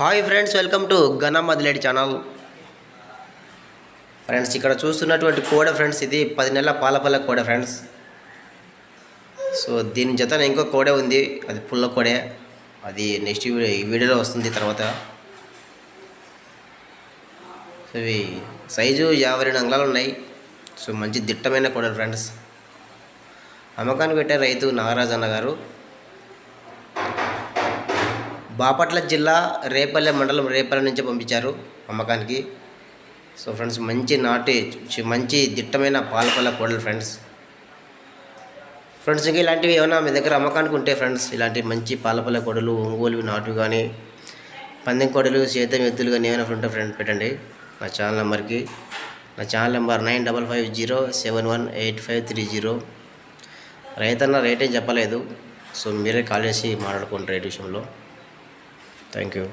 Hi friends welcome to ఘన మదిలేడి channel. Friends ఇక్కడ చూస్తున్నటువంటి కోడ ఫ్రెండ్స్ ఇది పది నెలల పాలపల్ల కోడ ఫ్రెండ్స్. సో దీని జతన ఇంకో కోడే ఉంది అది పుల్ల కోడే. అది నెక్స్ట్ వీడియోలో వస్తుంది తర్వాత. సో ఇవి సైజు యాభై రెండు అంగుళాలు ఉన్నాయి. సో మంచి దిట్టమైన కోడలు ఫ్రెండ్స్. అమ్మకానికి పెట్టే రైతు నాగరాజన్న అన్న గారు. బాపట్ల జిల్లా రేపల్లె మండలం రేపల్లె నుంచి పంపించారు అమ్మకానికి. సో ఫ్రెండ్స్ మంచి నాటి మంచి దిట్టమైన పాలపల్లె కోడలు ఫ్రెండ్స్. ఫ్రెండ్స్ ఇంకా ఇలాంటివి ఏమైనా మీ దగ్గర అమ్మకానికి ఉంటే ఫ్రెండ్స్ ఇలాంటి మంచి పాలపల్ల కోడలు ఒంగోలు నాటు కానీ పందెం కోడలు సేతం ఎత్తులు కానీ ఏమైనా ఉంటే ఫ్రెండ్ పెట్టండి. నా ఛానల్ నెంబర్కి నా channel number nine double five zero seven one eight five three zero. రైతన్న రేట్ ఏం చెప్పలేదు సో మీరే కాల్ చేసి మాట్లాడుకోండి రేట్ విషయంలో. Thank you.